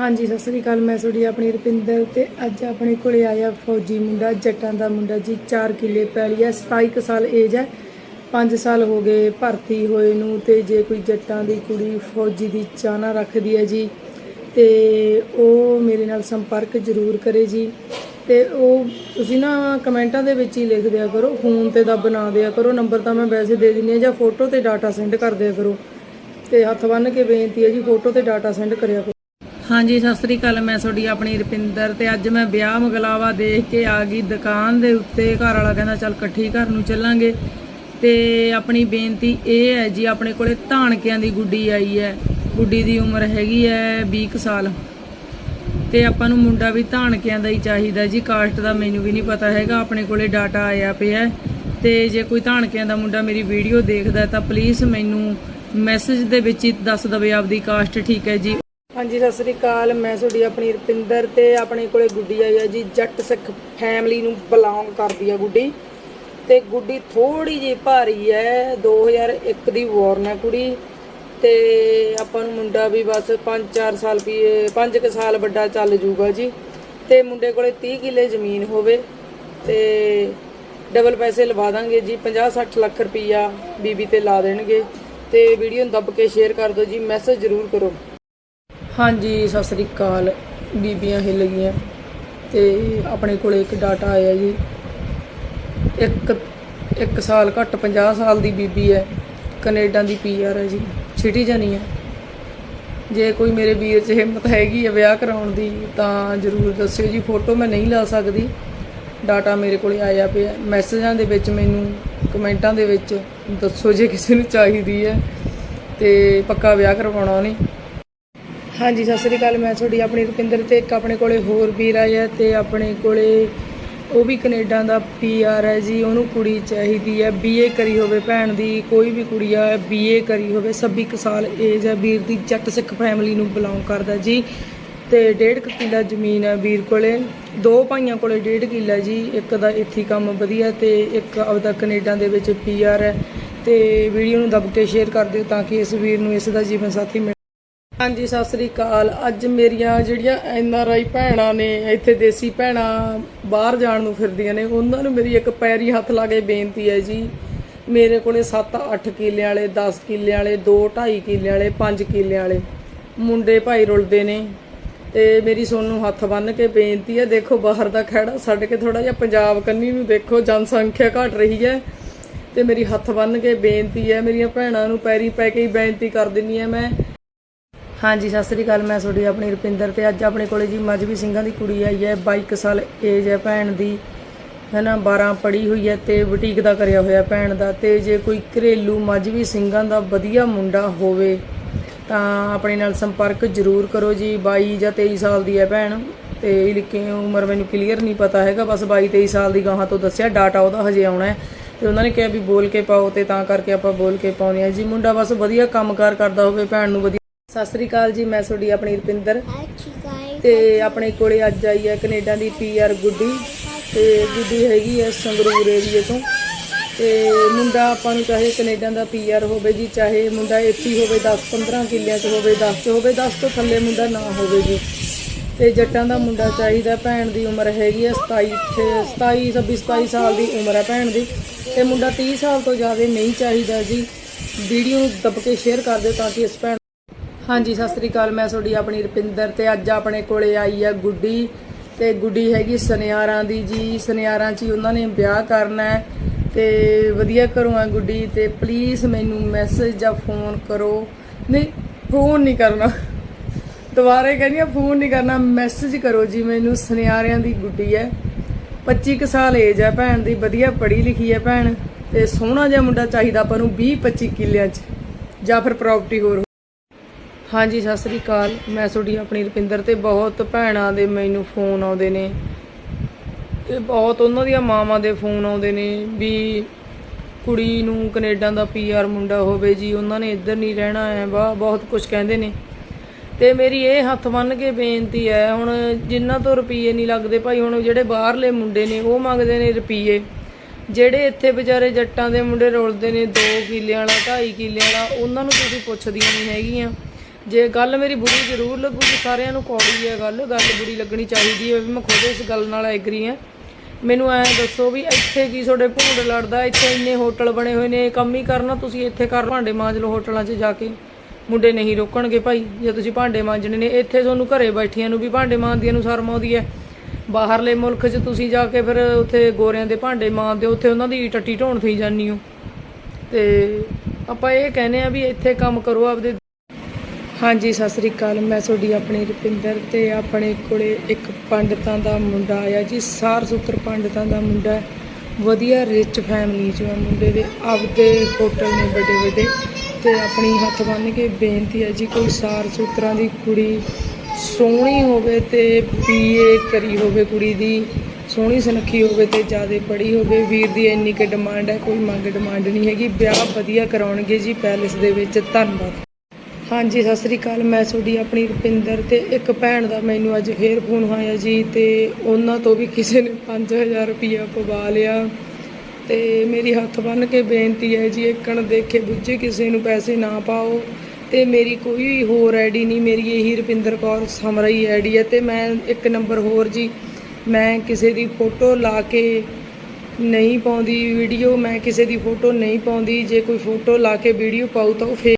ਹਾਂਜੀ, ਸਤਿ ਸ੍ਰੀ ਅਕਾਲ। ਮੈਂ ਤੁਹਾਡੀ ਆਪਣੀ ਰੁਪਿੰਦਰ ਤੇ ਅੱਜ ਆਪਣੇ ਕੋਲੇ ਆਇਆ ਫੌਜੀ ਮੁੰਡਾ, ਜੱਟਾਂ ਦਾ ਮੁੰਡਾ ਜੀ 4 ਕਿੱਲੇ ਪੈਲੀ ਹੈ 27 ਕੁ ਸਾਲ ਏਜ ਹੈ 5 ਸਾਲ ਹੋ ਗਏ ਭਰਤੀ ਹੋਏ ਨੂੰ ਤੇ ਜੇ ਕੋਈ ਜੱਟਾਂ ਦੀ ਕੁੜੀ ਫੌਜੀ ਦੀ ਚਾਹਨਾ ਰੱਖਦੀ ਹੈ ਜੀ, ਤੇ ਉਹ ਮੇਰੇ ਨਾਲ ਸੰਪਰਕ ਜ਼ਰੂਰ ਕਰੇ ਜੀ, ਤੇ ਉਹ ਤੁਸੀਂ ਨਾ ਕਮੈਂਟਾਂ ਦੇ ਵਿੱਚ ਹੀ ਲਿਖ ਦਿਆ ਕਰੋ, ਫੋਨ ਤੇ ਦਾ ਬਣਾ ਦਿਆ ਕਰੋ, ਨੰਬਰ ਤਾਂ ਮੈਂ ਵੈਸੇ ਦੇ ਦਿੰਦੀ ਹਾਂ ਜਾਂ ਫੋਟੋ ਤੇ ਡਾਟਾ ਸੈਂਡ ਕਰ ਦਿਆ ਕਰੋ, ਤੇ ਹੱਥ ਬੰਨ੍ਹ ਕੇ ਬੇਨਤੀ ਹੈ ਜੀ, ਫੋਟੋ ਤੇ ਡਾਟਾ ਸੈਂਡ ਕਰਿਆ ਕਰੋ। ਹਾਂਜੀ, ਸਤਿ ਸ੍ਰੀ ਅਕਾਲ। ਮੈਂ ਤੁਹਾਡੀ ਆਪਣੀ ਰੁਪਿੰਦਰ ਤੇ ਅੱਜ ਮੈਂ ਵਿਆਹ ਮਗਲਾਵਾ ਦੇਖ ਕੇ ਆ ਗਈ ਦੁਕਾਨ ਦੇ ਉੱਤੇ। ਘਰ ਵਾਲਾ ਕਹਿੰਦਾ, ਚੱਲ ਇਕੱਠੀ ਘਰ ਨੂੰ ਚੱਲਾਂਗੇ। ਤੇ ਆਪਣੀ ਬੇਨਤੀ ਇਹ ਹੈ ਜੀ, ਆਪਣੇ ਕੋਲੇ ਧਾਨਕਿਆਂ ਦੀ ਗੁੱਡੀ ਆਈ ਹੈ। ਗੁੱਡੀ ਦੀ ਉਮਰ ਹੈਗੀ ਹੈ 20 ਕੁ ਸਾਲ। ਤੇ ਆਪਾਂ ਨੂੰ ਮੁੰਡਾ ਵੀ ਧਾਨਕਿਆਂ ਦਾ ਹੀ ਚਾਹੀਦਾ ਜੀ। ਕਾਸਟ ਦਾ ਮੈਨੂੰ ਵੀ ਨਹੀਂ ਪਤਾ ਹੈਗਾ। ਆਪਣੇ ਕੋਲੇ ਡਾਟਾ ਆਇਆ ਪਿਆ ਹੈ। ਤੇ ਜੇ ਕੋਈ ਧਾਨਕਿਆਂ ਦਾ ਮੁੰਡਾ ਮੇਰੀ ਵੀਡੀਓ ਦੇਖਦਾ ਤਾਂ ਪਲੀਜ਼ ਮੈਨੂੰ ਮੈਸੇਜ ਦੇ ਵਿੱਚ ਹੀ ਦੱਸ ਦਵੇ ਆਪਦੀ ਕਾਸਟ ਠੀਕ ਹੈ ਜੀ। ਹਾਂਜੀ, ਸਤਿ ਸ੍ਰੀ ਅਕਾਲ। ਮੈਂ ਤੁਹਾਡੀ ਆਪਣੀ ਰੁਪਿੰਦਰ ਤੇ ਆਪਣੇ ਕੋਲੇ ਗੁੱਡੀ ਆਈ ਆ ਜੀ, ਜੱਟ ਸਿੱਖ ਫੈਮਿਲੀ ਨੂੰ ਬਿਲੋਂਗ ਕਰਦੀ ਆ ਗੁੱਡੀ। ਤੇ ਗੁੱਡੀ ਥੋੜੀ ਜਿਹੀ ਭਾਰੀ ਹੈ 2001 ਦੀ ਵੋਰਨ ਹੈ ਕੁੜੀ। ਤੇ ਆਪਾਂ ਨੂੰ ਮੁੰਡਾ ਵੀ ਬਸ 5-4 ਸਾਲ ਵੀ 5 ਕੁ ਸਾਲ ਵੱਡਾ ਚੱਲ ਜੂਗਾ ਜੀ। ਤੇ ਮੁੰਡੇ ਕੋਲੇ 30 ਕਿੱਲੇ ਜ਼ਮੀਨ ਹੋਵੇ, ਤੇ ਡਬਲ ਪੈਸੇ ਲਵਾ ਦਾਂਗੇ ਜੀ 50-60 ਲੱਖ ਰੁਪਈਆ ਬੀਬੀ ਤੇ ਲਾ ਦੇਣਗੇ। ਤੇ ਵੀਡੀਓ ਨੂੰ ਦੱਬ ਕੇ ਸ਼ੇਅਰ ਕਰ ਦਿਓ ਜੀ ਮੈਸੇਜ ਜ਼ਰੂਰ ਕਰੋ। ਹਾਂਜੀ, ਸਤਿ ਸ੍ਰੀ ਅਕਾਲ। ਬੀਬੀਆਂ ਹਿੱਲ ਗਈਆਂ ਤੇ ਆਪਣੇ ਕੋਲੇ ਇੱਕ ਡਾਟਾ ਆਇਆ ਜੀ। ਇੱਕ ਇੱਕ ਸਾਲ, ਘੱਟ 50 ਸਾਲ ਦੀ ਬੀਬੀ ਹੈ। ਕੈਨੇਡਾ ਦੀ ਪੀਆਰ ਹੈ ਜੀ। ਸਿਟੀਜ਼ਨ ਹੀ ਹੈ। ਜੇ ਕੋਈ ਮੇਰੇ ਵੀਰ 'ਚ ਹਿੰਮਤ ਹੈਗੀ ਹੈ ਵਿਆਹ ਕਰਾਉਣ ਦੀ, ਤਾਂ ਜ਼ਰੂਰ ਦੱਸਿਓ ਜੀ। ਫੋਟੋ ਮੈਂ ਨਹੀਂ ਲਾ ਸਕਦੀ। ਡਾਟਾ ਮੇਰੇ ਕੋਲੇ ਆਇਆ ਪਿਆ। ਮੈਸੇਜਾਂ ਦੇ ਵਿੱਚ ਮੈਨੂੰ, ਕਮੈਂਟਾਂ ਦੇ ਵਿੱਚ ਦੱਸੋ ਜੇ ਕਿਸੇ ਨੂੰ ਚਾਹੀਦੀ ਹੈ। ਤੇ ਪੱਕਾ ਵਿਆਹ ਕਰਵਾਉਣਾ ਉਹਨੇ। ਹਾਂਜੀ, ਸਤਿ ਸ੍ਰੀ ਅਕਾਲ। ਮੈਂ ਤੁਹਾਡੀ ਆਪਣੀ ਰੁਪਿੰਦਰ ਤੇ ਇੱਕ ਆਪਣੇ ਕੋਲੇ ਹੋਰ ਵੀਰ ਆਇਆ ਤੇ ਆਪਣੇ ਕੋਲੇ ਉਹ ਵੀ ਕੈਨੇਡਾ ਦਾ ਪੀਆਰ ਹੈ ਜੀ, ਉਹਨੂੰ ਕੁੜੀ ਚਾਹੀਦੀ ਹੈ। ਬੀਏ ਕਰੀ ਹੋਵੇ ਭੈਣ ਦੀ, ਕੋਈ ਵੀ ਕੁੜੀ ਆ ਬੀਏ ਕਰੀ ਹੋਵੇ 26 ਕੁ ਸਾਲ ਏਜ ਹੈ। ਵੀਰ ਦੀ ਜੱਟ ਸਿੱਖ ਫੈਮਿਲੀ ਨੂੰ ਬਿਲੋਂਗ ਕਰਦਾ ਜੀ ਤੇ ਡੇਢ ਕੁ ਕਿੱਲਾ ਜ਼ਮੀਨ ਹੈ ਵੀਰ ਕੋਲੇ। ਦੋ ਭਾਈਆਂ ਕੋਲੇ ਡੇਢ ਕਿੱਲਾ ਜੀ, ਇੱਕ ਦਾ ਇੱਥੇ ਕੰਮ ਵਧੀਆ ਤੇ ਇੱਕ ਆਪਦਾ ਕੈਨੇਡਾ ਦੇ ਵਿੱਚ ਪੀਆਰ ਹੈ ਤੇ ਵੀਡੀਓ ਨੂੰ ਦੱਬ ਕੇ ਸ਼ੇਅਰ ਕਰ ਦਿਓ ਤਾਂ ਕਿ ਇਸ ਵੀਰ ਨੂੰ ਇਸ ਦਾ ਜੀਵਨ ਸਾਥੀ ਮਿਲ ਹਾਂਜੀ, ਸਤਿ ਸ੍ਰੀ ਅਕਾਲ। ਅੱਜ ਮੇਰੀਆਂ ਜਿਹੜੀਆਂ ਐਨ ਆਰ ਆਈ ਭੈਣਾਂ ਨੇ, ਇੱਥੇ ਦੇਸੀ ਭੈਣਾਂ ਬਾਹਰ ਜਾਣ ਨੂੰ ਫਿਰਦੀਆਂ ਨੇ, ਉਹਨਾਂ ਨੂੰ ਮੇਰੀ ਇੱਕ ਪੈਰੀ ਹੱਥ ਲਾ ਕੇ ਬੇਨਤੀ ਹੈ ਜੀ। ਮੇਰੇ ਕੋਲੇ 7-8 ਕਿੱਲੇ ਵਾਲੇ 10 ਕਿੱਲੇ ਵਾਲੇ 2-2.5 ਕਿੱਲੇ ਵਾਲੇ 5 ਕਿੱਲੇ ਵਾਲੇ ਮੁੰਡੇ ਭਾਈ ਰੁਲਦੇ ਨੇ ਤੇ ਮੇਰੀ ਸੋਨੂੰ ਹੱਥ ਬੰਨ ਕੇ ਬੇਨਤੀ ਹੈ, ਦੇਖੋ ਬਾਹਰ ਦਾ ਖੜਾ ਛੱਡ ਕੇ ਥੋੜਾ ਜਿਹਾ ਪੰਜਾਬ ਕੰਨੀ ਨੂੰ ਦੇਖੋ, ਜਨਸੰਖਿਆ ਘਟ ਰਹੀ ਹੈ ਤੇ ਮੇਰੀ ਹੱਥ ਬੰਨ ਕੇ ਬੇਨਤੀ ਹੈ, ਮੇਰੀਆਂ ਭੈਣਾਂ ਨੂੰ ਪੈਰੀ ਪੈ ਕੇ ਹੀ ਬੇਨਤੀ ਕਰ ਦਿੰਨੀ ਹੈ ਮੈਂ। ਹਾਂਜੀ, ਸਤਿ ਸ੍ਰੀ ਅਕਾਲ, ਮੈਂ ਤੁਹਾਡੀ ਆਪਣੀ ਰੁਪਿੰਦਰ ਤੇ ਅੱਜ ਆਪਣੇ ਕੋਲੇ ਜੀ ਮਜਬੀ ਸਿੰਘਾਂ ਦੀ ਕੁੜੀ ਆਈ ਹੈ 22 ਕੁ ਸਾਲ ਏਜ ਹੈ ਭੈਣ ਦੀ, ਹੈਨਾ 12 ਪੜ੍ਹੀ ਹੋਈ ਹੈ ਤੇ ਬੁਟੀਕ ਦਾ ਕਰਿਆ ਹੋਇਆ ਭੈਣ ਦਾ ਤੇ ਜੇ ਕੋਈ ਘਰੇਲੂ ਮਜਬੀ ਸਿੰਘਾਂ ਦਾ ਵਧੀਆ ਮੁੰਡਾ ਹੋਵੇ ਤਾਂ ਆਪਣੇ ਨਾਲ ਸੰਪਰਕ ਜ਼ਰੂਰ ਕਰੋ ਜੀ 22 ਜਾਂ 23 ਸਾਲ ਦੀ ਹੈ ਭੈਣ ਤੇ ਲਿਖੀ ਉਮਰ ਮੈਨੂੰ ਕਲੀਅਰ ਨਹੀਂ ਪਤਾ ਹੈਗਾ, ਬਸ 22 23 ਸਾਲ ਦੀ ਗਾਹਾਂ ਤੋਂ ਦੱਸਿਆ ਡਾਟਾ ਉਹਦਾ ਹਜੇ ਆਉਣਾ ਹੈ ਤੇ ਉਹਨਾਂ ਨੇ ਕਿਹਾ ਵੀ ਬੋਲ ਕੇ ਪਾਓ ਤੇ ਤਾਂ ਕਰਕੇ ਆਪਾਂ ਬੋਲ ਕੇ ਪਾਉਨੇ ਆ ਜੀ, ਮੁੰਡਾ ਬਸ ਵਧੀਆ ਕੰਮਕਾਰ ਕਰਦਾ ਹੋਵੇ, ਭੈਣ ਨੂੰ ਵਧੀਆ ਸਤਿ ਸ੍ਰੀ ਅਕਾਲ ਜੀ ਮੈਂ ਤੁਹਾਡੀ ਆਪਣੀ ਰੁਪਿੰਦਰ। ਤੇ ਆਪਣੇ ਕੋਲੇ ਅੱਜ ਆਈ ਹੈ ਕੈਨੇਡਾ ਦੀ ਪੀਆਰ ਗੁੱਡੀ। ਤੇ ਗੁੱਡੀ ਹੈਗੀ ਹੈ ਸੰਗਰੂਰ ਏਰੀਏ ਤੋਂ। ਤੇ ਮੁੰਡਾ ਆਪਾਂ ਨੂੰ ਚਾਹੇ ਕੈਨੇਡਾ ਦਾ ਪੀਆਰ ਹੋਵੇ ਜੀ ਚਾਹੇ ਮੁੰਡਾ ਇੱਥੇ ਹੋਵੇ 10 15 ਕਿੱਲਿਆਂ 'ਚ ਹੋਵੇ 10 'ਚ ਹੋਵੇ 10 ਤੋਂ ਥੱਲੇ ਮੁੰਡਾ ਨਾ ਹੋਵੇ ਜੀ। ਤੇ ਜੱਟਾਂ ਦਾ ਮੁੰਡਾ ਚਾਹੀਦਾ ਭੈਣ ਦੀ ਉਮਰ ਹੈਗੀ ਹੈ 27 27 26 27 ਸਾਲ ਦੀ ਉਮਰ ਹੈ ਭੈਣ ਦੀ। ਤੇ ਮੁੰਡਾ 30 ਸਾਲ ਤੋਂ ਜ਼ਿਆਦਾ ਨਹੀਂ ਚਾਹੀਦਾ ਜੀ। ਵੀਡੀਓ ਦੱਬ ਕੇ ਸ਼ੇਅਰ ਕਰ ਦਿਓ ਤਾਂ ਕਿ ਇਸ ਭੈਣ ਹਾਂਜੀ, ਸਤਿ ਸ੍ਰੀ ਅਕਾਲ। ਮੈਂ ਤੁਹਾਡੀ ਆਪਣੀ ਰੁਪਿੰਦਰ ਤੇ ਅੱਜ ਆਪਣੇ ਕੋਲੇ ਆਈ ਹੈ ਗੁੱਡੀ ਤੇ ਗੁੱਡੀ ਹੈਗੀ ਸੁਨਿਆਰਾਂ ਦੀ ਜੀ। ਸੁਨਿਆਰਾਂ 'ਚ ਹੀ ਉਹਨਾਂ ਨੇ ਵਿਆਹ ਕਰਨਾ ਹੈ ਤੇ ਵਧੀਆ ਘਰੋਂ ਆ ਗੁੱਡੀ ਤੇ ਪਲੀਜ਼ ਮੈਨੂੰ ਮੈਸੇਜ ਜਾਂ ਫੋਨ ਕਰੋ। ਨਹੀਂ ਫੋਨ ਨਹੀਂ ਕਰਨਾ। ਦੁਬਾਰੇ ਕਹਿੰਦੀ ਆ ਫੋਨ ਨਹੀਂ ਕਰਨਾ। ਮੈਸੇਜ ਕਰੋ ਜੀ, ਮੈਨੂੰ ਸੁਨਿਆਰਿਆਂ ਦੀ ਗੁੱਡੀ ਹੈ। 25 ਕੁ ਸਾਲ ਏਜ ਹੈ ਭੈਣ ਦੀ, ਵਧੀਆ ਪੜ੍ਹੀ ਲਿਖੀ ਹੈ ਭੈਣ ਤੇ ਸੋਹਣਾ ਜਿਹਾ ਮੁੰਡਾ ਚਾਹੀਦਾ ਆਪਾਂ ਨੂੰ 20 25 ਕਿੱਲਿਆਂ 'ਚ ਜਾਂ ਫਿਰ ਪ੍ਰਾਪਰਟੀ ਹੋਰ ਹਾਂਜੀ, ਸਤਿ ਸ੍ਰੀ ਅਕਾਲ। ਮੈਂ ਤੁਹਾਡੀ ਆਪਣੀ ਰੁਪਿੰਦਰ ਤੇ ਬਹੁਤ ਭੈਣਾਂ ਦੇ ਮੈਨੂੰ ਫੋਨ ਆਉਂਦੇ ਨੇ। ਤੇ ਬਹੁਤ ਉਹਨਾਂ ਦੀਆਂ ਮਾਵਾਂ ਦੇ ਫੋਨ ਆਉਂਦੇ ਨੇ ਵੀ ਕੁੜੀ ਨੂੰ ਕੈਨੇਡਾ ਦਾ ਪੀਆਰ ਮੁੰਡਾ ਹੋਵੇ ਜੀ, ਉਹਨਾਂ ਨੇ ਇੱਧਰ ਨਹੀਂ ਰਹਿਣਾ ਹੈ ਬਾ ਬਹੁਤ ਕੁਝ ਕਹਿੰਦੇ ਨੇ। ਤੇ ਮੇਰੀ ਇਹ ਹੱਥ ਬੰਨ ਕੇ ਬੇਨਤੀ ਹੈ, ਹੁਣ ਜਿਨ੍ਹਾਂ ਤੋਂ ਰੁਪਈਏ ਨਹੀਂ ਲੱਗਦੇ ਭਾਈ, ਹੁਣ ਜਿਹੜੇ ਬਾਹਰਲੇ ਮੁੰਡੇ ਨੇ, ਉਹ ਮੰਗਦੇ ਨੇ ਰੁਪਈਏ। ਜਿਹੜੇ ਇੱਥੇ ਵਿਚਾਰੇ ਜੱਟਾਂ ਦੇ ਮੁੰਡੇ ਰੁਲਦੇ ਨੇ 2 ਕਿੱਲਿਆਂ ਵਾਲਾ 2.5 ਕਿੱਲਿਆਂ ਵਾਲਾ, ਉਹਨਾਂ ਨੂੰ ਤੁਸੀਂ ਪੁੱਛਦੀਆਂ ਨਹੀਂ ਹੈਗੀਆਂ। ਜੇ ਗੱਲ ਮੇਰੀ ਬੁਰੀ ਜ਼ਰੂਰ ਲੱਗੂਗੀ ਸਾਰਿਆਂ ਨੂੰ ਕੌੜੀ ਹੈ ਗੱਲ ਗੱਲ ਬੁਰੀ ਲੱਗਣੀ ਚਾਹੀਦੀ ਹੈ, ਵੀ ਮੈਂ ਖੁਦ ਇਸ ਗੱਲ ਨਾਲ ਐਗਰੀ ਹਾਂ। ਮੈਨੂੰ ਐਂ ਦੱਸੋ ਵੀ ਇੱਥੇ ਕੀ ਤੁਹਾਡੇ ਭੂੰਡ ਲੜਦਾ, ਇੱਥੇ ਇੰਨੇ ਹੋਟਲ ਬਣੇ ਹੋਏ ਨੇ ਕੰਮ ਹੀ ਕਰਨਾ, ਤੁਸੀਂ ਇੱਥੇ ਕਰ ਭਾਂਡੇ ਮਾਂਜ ਲਓ ਹੋਟਲਾਂ 'ਚ ਜਾ ਕੇ। ਮੁੰਡੇ ਨਹੀਂ ਰੋਕਣਗੇ ਭਾਈ, ਜੇ ਤੁਸੀਂ ਭਾਂਡੇ ਮਾਂਜਣੇ ਨੇ, ਇੱਥੇ ਤੁਹਾਨੂੰ ਘਰੇ ਬੈਠੀਆਂ ਨੂੰ ਵੀ ਭਾਂਡੇ ਮਾਂਜਦੀਆਂ ਨੂੰ ਸ਼ਰਮ ਆਉਂਦੀ ਹੈ। ਬਾਹਰਲੇ ਮੁਲਕ 'ਚ ਤੁਸੀਂ ਜਾ ਕੇ ਫਿਰ ਉੱਥੇ ਗੋਰਿਆਂ ਦੇ ਭਾਂਡੇ ਮਾਂਜਦੇ ਹੋ, ਉੱਥੇ ਉਹਨਾਂ ਦੀ ਟੱਟੀ ਢੋਣ ਥਈ ਜਾਂਦੀ ਹੋ। ਤੇ ਆਪਾਂ ਇਹ ਕਹਿੰਦੇ ਆ ਵੀ ਇੱਥੇ ਕੰਮ ਕਰੋ, ਆਪਦੇ ਹਾਂਜੀ, ਸਤਿ ਸ੍ਰੀ ਅਕਾਲ। ਮੈਂ ਤੁਹਾਡੀ ਆਪਣੀ ਰੁਪਿੰਦਰ ਤੇ ਆਪਣੇ ਕੋਲੇ ਇੱਕ ਪੰਡਤਾਂ ਦਾ ਮੁੰਡਾ ਆਇਆ ਜੀ, ਸਾਰ ਸੁਤਰ ਪੰਡਤਾਂ ਦਾ ਮੁੰਡਾ ਵਧੀਆ ਰਿਚ ਫੈਮਿਲੀ ਚੋਂ ਆ ਮੁੰਡੇ ਦੇ। ਆਪਦੇ ਹੋਟਲ ਨੇ ਵੱਡੇ ਵੱਡੇ ਤੇ ਆਪਣੀ ਹੱਥ ਬੰਨ੍ਹ ਕੇ ਬੇਨਤੀ ਹੈ ਜੀ, ਕੋਈ ਸਾਰ ਸੁਤਰਾਂ ਦੀ ਕੁੜੀ ਸੋਹਣੀ ਹੋਵੇ ਤੇ ਬੀਏ ਕਰੀ ਹੋਵੇ, ਕੁੜੀ ਦੀ ਸੋਹਣੀ ਸੁਨੱਖੀ ਹੋਵੇ ਤੇ ਜ਼ਿਆਦਾ ਪੜ੍ਹੀ ਹੋਵੇ। ਵੀਰ ਦੀ ਇੰਨੀ ਕਿ ਡਿਮਾਂਡ ਹੈ, ਕੋਈ ਮੰਗ ਡਿਮਾਂਡ ਨਹੀਂ ਹੈਗੀ। ਵਿਆਹ ਵਧੀਆ ਕਰਾਉਣਗੇ ਜੀ ਪੈਲੇਸ ਦੇ ਵਿੱਚ। ਧੰਨਵਾਦ। ਹਾਂਜੀ, ਸਤਿ ਸ੍ਰੀ ਅਕਾਲ। ਮੈਂ ਤੁਹਾਡੀ ਆਪਣੀ ਰੁਪਿੰਦਰ ਤੇ ਇੱਕ ਭੈਣ ਦਾ ਮੈਨੂੰ ਅੱਜ ਫੇਰ ਫੋਨ ਆਇਆ ਜੀ ਤੇ ਉਹਨਾਂ ਤੋਂ ਵੀ ਕਿਸੇ ਨੇ 5000 ਰੁਪਇਆ ਪਵਾ ਲਿਆ। ਤੇ ਮੇਰੀ ਹੱਥ ਬੰਨ ਕੇ ਬੇਨਤੀ ਹੈ ਜੀ, ਇੱਕਣ ਦੇਖੇ ਬੁੱਝੇ ਕਿਸੇ ਨੂੰ ਪੈਸੇ ਨਾ ਪਾਓ। ਤੇ ਮੇਰੀ ਕੋਈ ਹੋਰ ਆਈਡੀ ਨਹੀਂ, ਮੇਰੀ ਇਹੀ ਰੁਪਿੰਦਰ ਕੌਰ ਸਮਰਾਈ ਹੀ ਆਈਡੀ ਹੈ। ਤੇ ਮੈਂ ਇੱਕ ਨੰਬਰ ਹੋਰ ਜੀ, ਮੈਂ ਕਿਸੇ ਦੀ ਫੋਟੋ ਲਾ ਕੇ ਨਹੀਂ ਪਾਉਂਦੀ ਵੀਡੀਓ, ਮੈਂ ਕਿਸੇ ਦੀ ਫੋਟੋ ਨਹੀਂ ਪਾਉਂਦੀ। ਜੇ ਕੋਈ ਫੋਟੋ ਲਾ ਕੇ ਵੀਡੀਓ ਪਾਉ ਤਾਂ ਉਹ ਫੇਕ